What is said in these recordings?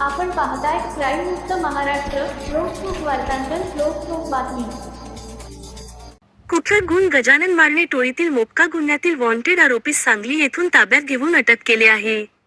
आपण पाहताय क्राईम मुक्त महाराष्ट्र लोकसुख वार्तांकन लोकसुख बातमी. कुठर गुण गजानन मारणे टोळीतील मोपका गुन्ह्यातील वॉन्टेड आरोपी सांगली येथून ताब्यात घेऊन अटक केले आहे?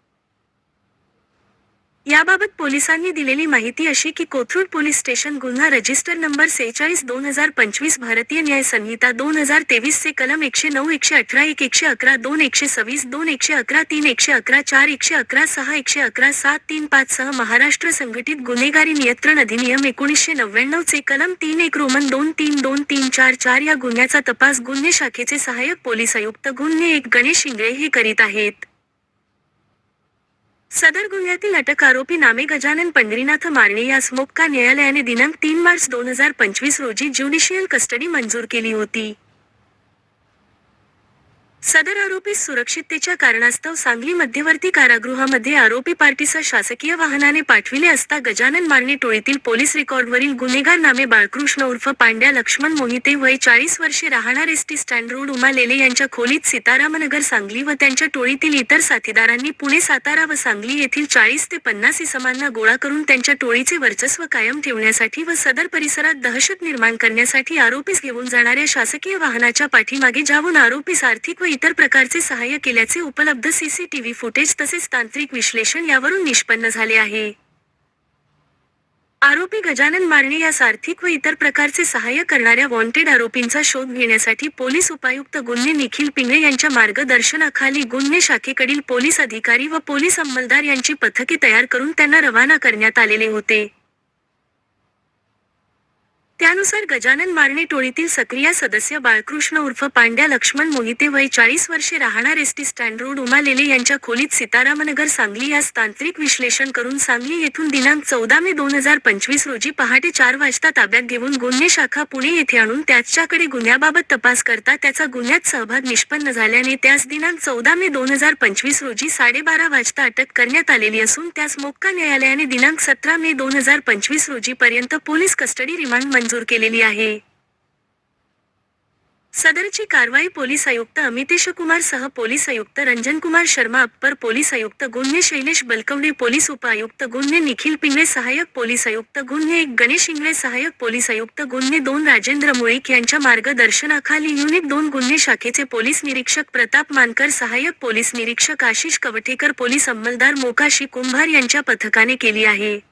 याबाबत पोलिसांनी दिलेली माहिती अशी की कोथरूड पोलीस स्टेशन गुन्हा रजिस्टर नंबर सेहेचाळीस दोन हजार पंचवीस भारतीय न्याय संहिता दोन हजार तेवीस चे कलम एकशे नऊ एकशे अठरा एक एकशे अकरा दोन एकशे सव्वीस दोन एकशे अकरा तीन एकशे अकरा चार एकशे अकरा सहा एकशे अकरा सात तीन पाच सह महाराष्ट्र संघटित गुन्हेगारी नियंत्रण अधिनियम एकोणीसशे नव्याण्णव चे कलम तीन एक रोमन दोन तीन दोन तीन चार चार या गुन्ह्याचा तपास गुन्हे शाखेचे सहाय्यक पोलीस आयुक्त गुन्हे एक गणेश शिंगळे हे करीत आहेत. सदर गुन्ह्यातील अटक आरोपी नामे गजानन पंढरीनाथ मारणे यास मोक्का न्यायालयाने दिनांक तीन मार्च दोन हजार पंचवीस रोजी ज्युडिशियल कस्टडी मंजूर केली होती. सदर आरोपीस सुरक्षिततेच्या कारणास्तव सांगली मध्यवर्ती कारागृहामध्ये आरोपी पार्टीसह शासकीय वाहनाने पाठविले असता गजानन मारणे टोळीतील पोलीस रेकॉर्डवरील गुन्हेगार नामे बाळकृष्ण उर्फ पांड्या लक्ष्मण मोहिते वय चाळीस वर्षे राहणार एस टी स्टँड रोड उमालेले यांच्या खोलीत सीतारामनगर सांगली व त्यांच्या टोळीतील इतर साथीदारांनी पुणे सातारा व सांगली येथील चाळीस ते पन्नास इसमांना गोळा करून त्यांच्या टोळीचे वर्चस्व कायम ठेवण्यासाठी व सदर परिसरात दहशत निर्माण करण्यासाठी आरोपीस घेऊन जाणाऱ्या शासकीय वाहनाच्या पाठीमागे जाऊन आरोपीस आर्थिक व इतर प्रकारचे सहाय्य केल्याचे उपलब्ध सीसीटीव्ही फुटेज तसेच तांत्रिक विश्लेषण यावरून निष्पन्न झाले आहे. आरोपी गजानन मारणे यास आर्थिक व इतर प्रकारचे सहाय्य करणाऱ्या वॉन्टेड आरोपींचा शोध घेण्यासाठी पोलीस उपायुक्त गुन्हे निखिल पिंगळे यांच्या मार्गदर्शनाखाली गुन्हे शाखेकडील पोलीस अधिकारी व पोलीस अंमलदार यांची पथके तयार करून त्यांना रवाना करण्यात आलेले होते. त्यानुसार गजानन मारणे टोळीतील सक्रिय सदस्य बाळकृष्ण उर्फ पांड्या लक्ष्मण मोहिते वय चाळीस वर्षे राहणार एस टी स्टँड रोड उमालेले यांच्या खोलीत सीतारामनगर सांगली यास तांत्रिक विश्लेषण करून सांगली येथून दिनांक चौदा मे दोन हजार पंचवीस रोजी पहाटे चार वाजता ताब्यात घेऊन गुन्हे शाखा पुणे येथे आणून त्याच्याकडे गुन्ह्याबाबत तपास करता त्याचा गुन्ह्यात सहभाग निष्पन्न झाल्याने त्यास दिनांक चौदा मे दोन हजार पंचवीस रोजी साडेबारा वाजता अटक करण्यात आलेली असून त्यास मोक्का न्यायालयाने दिनांक सतरा मे दोन हजार पंचवीस रोजी पर्यंत पोलीस कस्टडी रिमांड मंजूर केलेली आहे. सदरची कारवाई पोलीस आयुक्त अमितेश कुमार सह पोलीस आयुक्त रंजन कुमार शर्मा अप्पर पोलीस आयुक्त गुन्हे शैलेश बलकवडे पोलीस उपायुक्त गुन्हे निखिल पिंगळे सहाय्यक पोलीस आयुक्त गुन्हे एक गणेश इंगळे सहाय्यक पोलीस आयुक्त गुन्हे दोन राजेंद्र मुळीक यांच्या मार्गदर्शनाखाली युनिट दोन गुन्हे शाखेचे पोलीस निरीक्षक प्रताप मानकर सहाय्यक पोलीस निरीक्षक आशिष कवठेकर पोलीस अंमलदार मोकाशी कुंभार यांच्या पथकाने केली आहे.